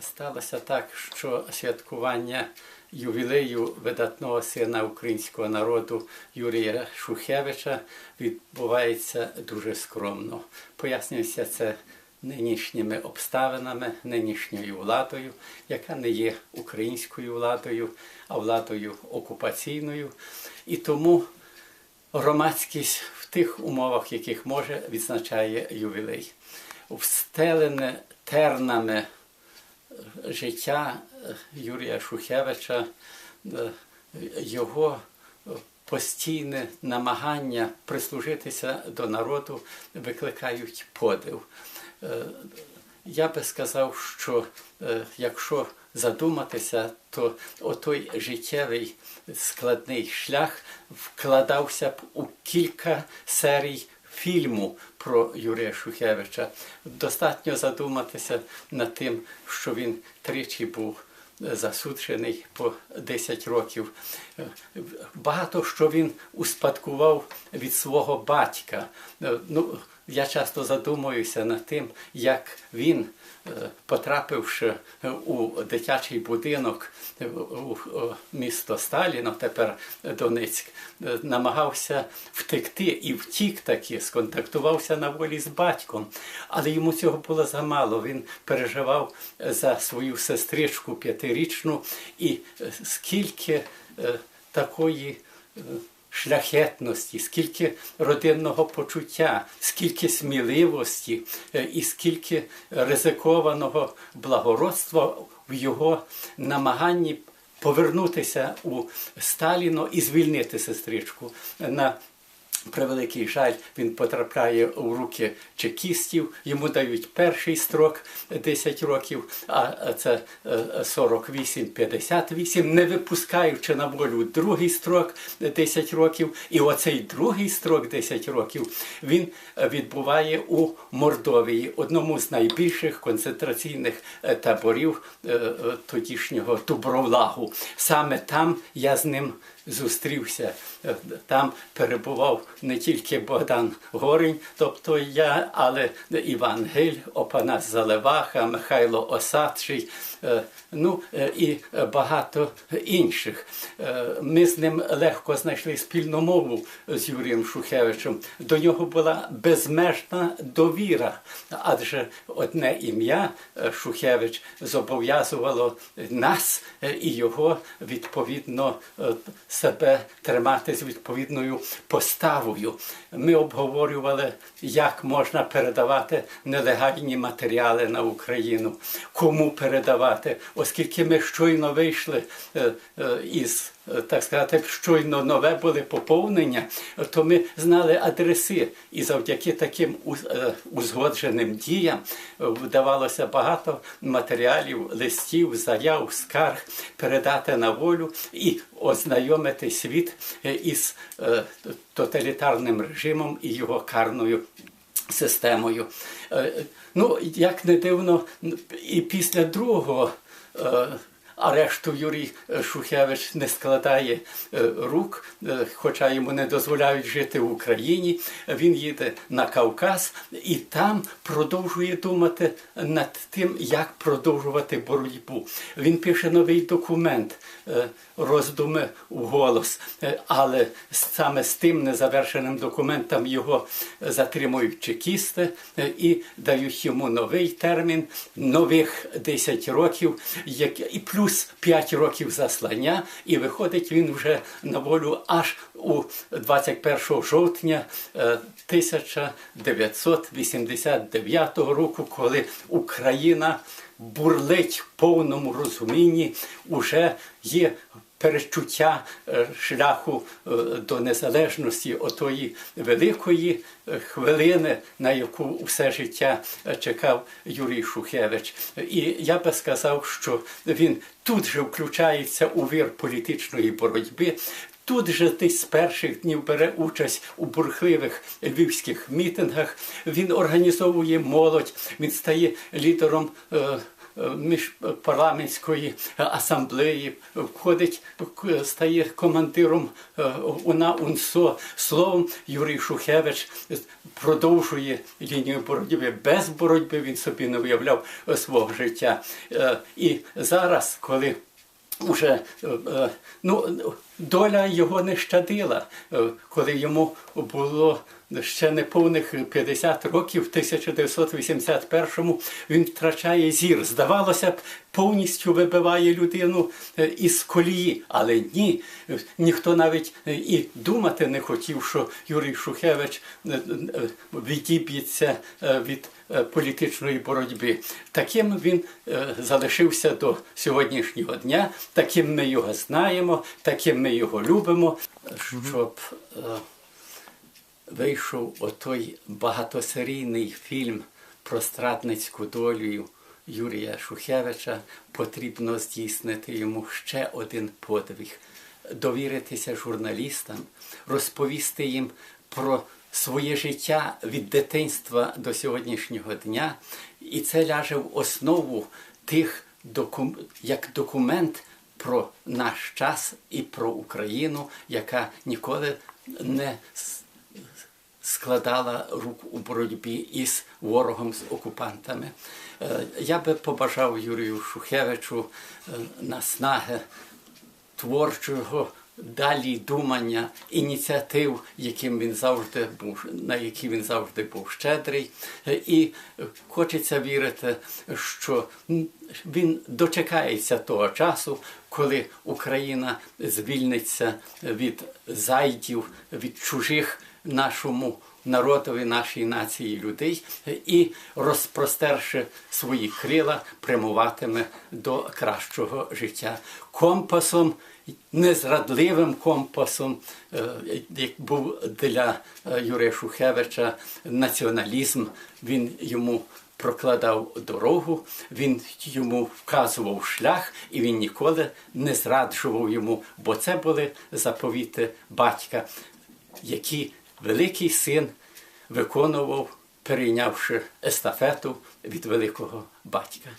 Сталося так, що святкування ювілею видатного сина українського народу Юрія Шухевича відбувається дуже скромно. Пояснюється це нинішніми обставинами, нинішньою владою, яка не є українською владою, а владою окупаційною. І тому громадськість в тих умовах, яких може, відзначає ювілей. Встелене тернами життя е, Юрія Шухевича, е, його постійне намагання прислужитися до народу викликають подив. Е, Я би сказав, що якщо задуматися, то отой життєвий складний шлях вкладався б у кілька серій фільму про Юрія Шухевича. Достатньо задуматися над тим, що він тричі був засуджений по 10 років. Е, Багато що він успадкував від свого батька. Е, Ну, я часто задумуюся над тим, як він, е, потрапивши у дитячий будинок е, у е, місто Сталіно, тепер Донецьк, е, намагався втекти і втік таки, сконтактувався на волі з батьком. Але йому цього було замало. Він переживав за свою сестричку п'ятирічну, і е, скільки е, такої. Шляхетності, скільки родинного почуття, скільки сміливості е, і скільки ризикованого благородства в його намаганні повернутися у Сталіно і звільнити сестричку. На превеликий жаль, він потрапляє у руки чекістів, йому дають перший строк 10 років, а це е, 48-58, не випускаючи на волю другий строк 10 років. І оцей другий строк 10 років він е, відбуває у Мордовії, одному з найбільших концентраційних е, таборів е, е, тодішнього Дубровлагу. Саме там я з ним зустрівся. Там перебував не тільки Богдан Горень, тобто я, але Іван Гиль, Опанас Заливаха, Михайло Осадчий, е, ну е, і багато інших. Е, Ми з ним легко знайшли спільну мову з Юрієм Шухевичем. До нього була безмежна довіра, адже одне ім'я Шухевич зобов'язувало нас і його відповідно себе тримати з відповідною поставою. Ми обговорювали, як можна передавати нелегальні матеріали на Україну, кому передавати, оскільки ми щойно вийшли е, е, із. Е, Так сказати, щойно нове були поповнення, то ми знали адреси, і завдяки таким е, узгодженим діям е, вдавалося багато матеріалів, листів, заяв, скарг передати на волю і ознайомити світ із тоталітарним режимом і його карною системою. Ну, як не дивно, і після другого. Е, Арешту Юрій Шухевич не складає е, рук, е, хоча йому не дозволяють жити в Україні. Він їде на Кавказ і там продовжує думати над тим, як продовжувати боротьбу. Він пише новий документ, е, роздуми в Е, але саме з тим незавершеним документом його затримують чекісти е, і дають йому новий термін, нових 10 років, і плюс 5 років заслання, і виходить він вже на волю аж у 21 жовтня е, 1989 року, коли Україна бурлить в повному розумінні, уже є перечуття е, шляху е, до незалежності отої великої е, хвилини, на яку все життя чекав Юрій Шухевич. І я би сказав, що він тут же включається у вир політичної боротьби. Тут же десь з перших днів бере участь у бурхливих львівських мітингах. Він організовує молодь, він стає лідером е, міжпарламентської асамблеї, входить, стає командиром е, УНА УНСО. Словом, Юрій Шухевич продовжує лінію боротьби. Без боротьби він собі не уявляв е, свого життя. Е, І зараз, коли Уже е, е, ну, доля його не щадила, коли йому було ще неповних 50 років, в 1981-му він втрачає зір. Здавалося б, повністю вибиває людину е, із колії. Але ні, ніхто навіть е, і думати не хотів, що Юрій Шухевич е, відіб'ється від політичної боротьби. Таким він залишився до сьогоднішнього дня, таким ми його знаємо, таким ми його любимо, щоб вийшов отой багатосерійний фільм про страдницьку долю Юрія Шухевича, потрібно здійснити йому ще один подвиг, довіритися журналістам, розповісти їм про своє життя від дитинства до сьогоднішнього дня, і це ляже в основу тих докум... як документ про наш час і про Україну, яка ніколи не складала рук у боротьбі із ворогом, з окупантами. Е, Я би побажав Юрію Шухевичу е, наснаги творчого далі думання, ініціатив, яким він завжди був, на які він завжди був щедрий. Е, І хочеться вірити, що він дочекається того часу, коли Україна звільниться від зайдів, від чужих нашому народові, нашій нації людей і, розпростерши свої крила, прямуватиме до кращого життя. Компасом, незрадливим компасом, е, як був для е, Юрія Шухевича націоналізм, він йому прокладав дорогу, він йому вказував шлях, і він ніколи не зраджував йому, бо це були заповіти батька, які великий син виконував, перейнявши естафету від великого батька.